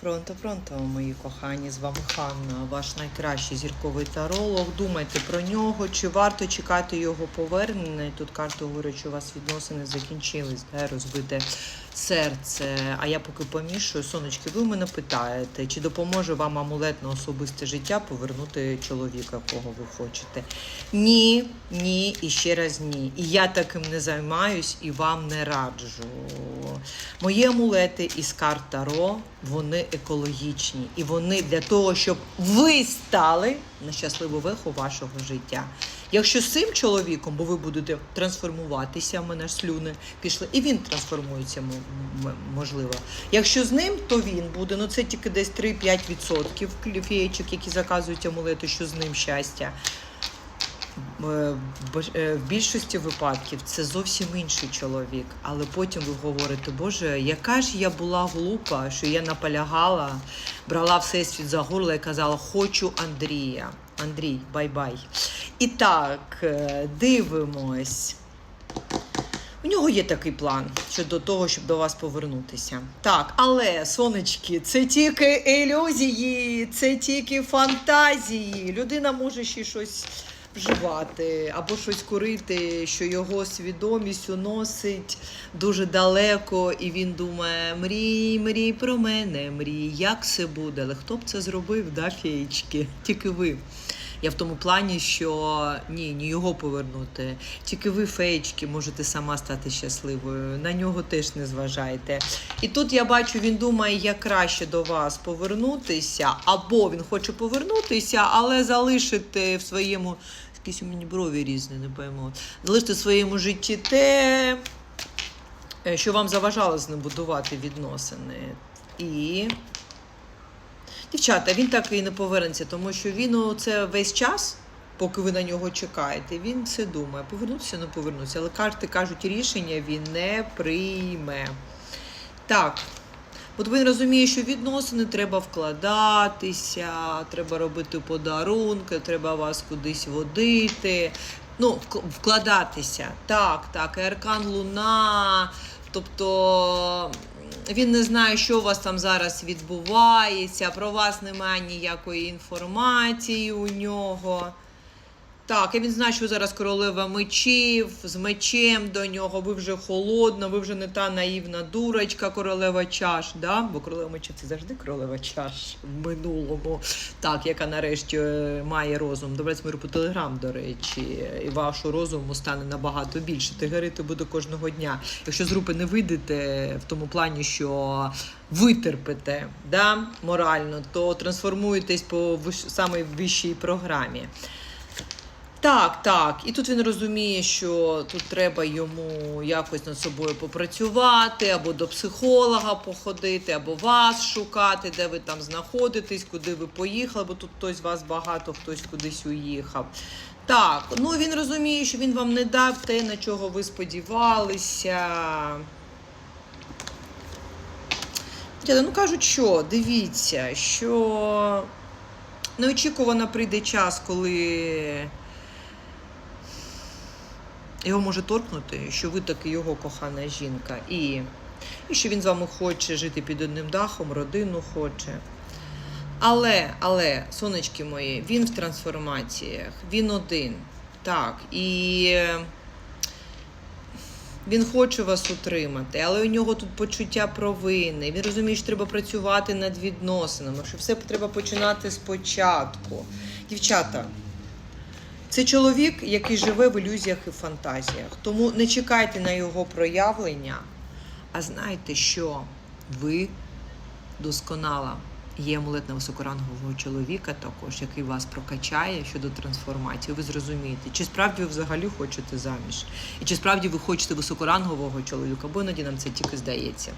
Пронто, пронто, мої кохані, з вами Ханна, ваш найкращий зірковий таролог. Думайте про нього, чи варто чекати його повернення. Тут карти говорять, що у вас відносини закінчились, да, розбите серце. А я поки помішую, сонечки, ви мене питаєте, чи допоможе вам амулет на особисте життя повернути чоловіка, кого ви хочете? Ні, ні і ще раз ні. І я таким не займаюсь і вам не раджу. Мої амулети із карт Таро, вони екологічні. І вони для того, щоб ви стали на щасливу веху вашого життя. Якщо з цим чоловіком, бо ви будете трансформуватися, в мене слюни пішли, і він трансформується, можливо. Якщо з ним, то він буде. Ну це тільки десь 3-5% фієчок, які заказують амулети, що з ним щастя. Е, е, В більшості випадків це зовсім інший чоловік, але потім ви говорите, Боже, яка ж я була глупа, що я наполягала, брала всесвіт за горло і казала, хочу Андрія. Андрій, бай-бай. І так, е, дивимось. У нього є такий план щодо того, щоб до вас повернутися. Так, але сонечки, це тільки ілюзії, це тільки фантазії. Людина може ще щось вживати або щось курити, що його свідомість уносить дуже далеко, і він думає: мрій, мрій про мене, мрій, як все буде. Але хто б це зробив, да, феєчки? Тільки ви. Я в тому плані, що ні, ні його повернути. Тільки ви, феєчки, можете сама стати щасливою. На нього теж не зважайте. І тут я бачу, він думає, як краще до вас повернутися, або він хоче повернутися, але залишити в своєму. Якісь у мені брові різні, не пойму. Залишити в своєму житті те, е, що вам заважало з ним будувати відносини. І. Дівчата, він так і не повернеться, тому що він це весь час, поки ви на нього чекаєте, він все думає. Повернутися, не повернутися. Але карти кажуть, рішення він не прийме. Так. От він розуміє, що відносини треба вкладатися, треба робити подарунки, треба вас кудись водити. Ну, вкладатися. Так, так, і аркан Луна. Тобто він не знає, що у вас там зараз відбувається, про вас немає ніякої інформації у нього. Так, і він знає, що зараз королева мечів, з мечем до нього, ви вже холодна, ви вже не та наївна дурочка, королева чаш, да? бо королева мечів це завжди королева чаш в минулому, так, яка нарешті е, має розум. Добре, миру по телеграм, до речі, і вашу розуму стане набагато більше. Тигерити буде кожного дня. Якщо з групи не вийдете в тому плані, що витерпите да, морально, то трансформуєтесь по виш- самій вищій програмі. Так, так. І тут він розуміє, що тут треба йому якось над собою попрацювати, або до психолога походити, або вас шукати, де ви там знаходитесь, куди ви поїхали, бо тут хтось вас багато, хтось кудись уїхав. Так, ну він розуміє, що він вам не дав те, на чого ви сподівалися. Ну кажуть, що дивіться, що неочікувано прийде час, коли його може торкнути, що ви таки його кохана жінка, і, і що він з вами хоче жити під одним дахом, родину хоче. Але, але, сонечки мої, він в трансформаціях, він один. Так, і він хоче вас утримати, але у нього тут почуття провини. Він розуміє, що треба працювати над відносинами, що все треба починати спочатку. Дівчата, це чоловік, який живе в ілюзіях і фантазіях. Тому не чекайте на його проявлення, а знайте, що ви досконала. Є амулет на високорангового чоловіка також, який вас прокачає щодо трансформації. Ви зрозумієте, чи справді ви взагалі хочете заміж, і чи справді ви хочете високорангового чоловіка, бо іноді нам це тільки здається.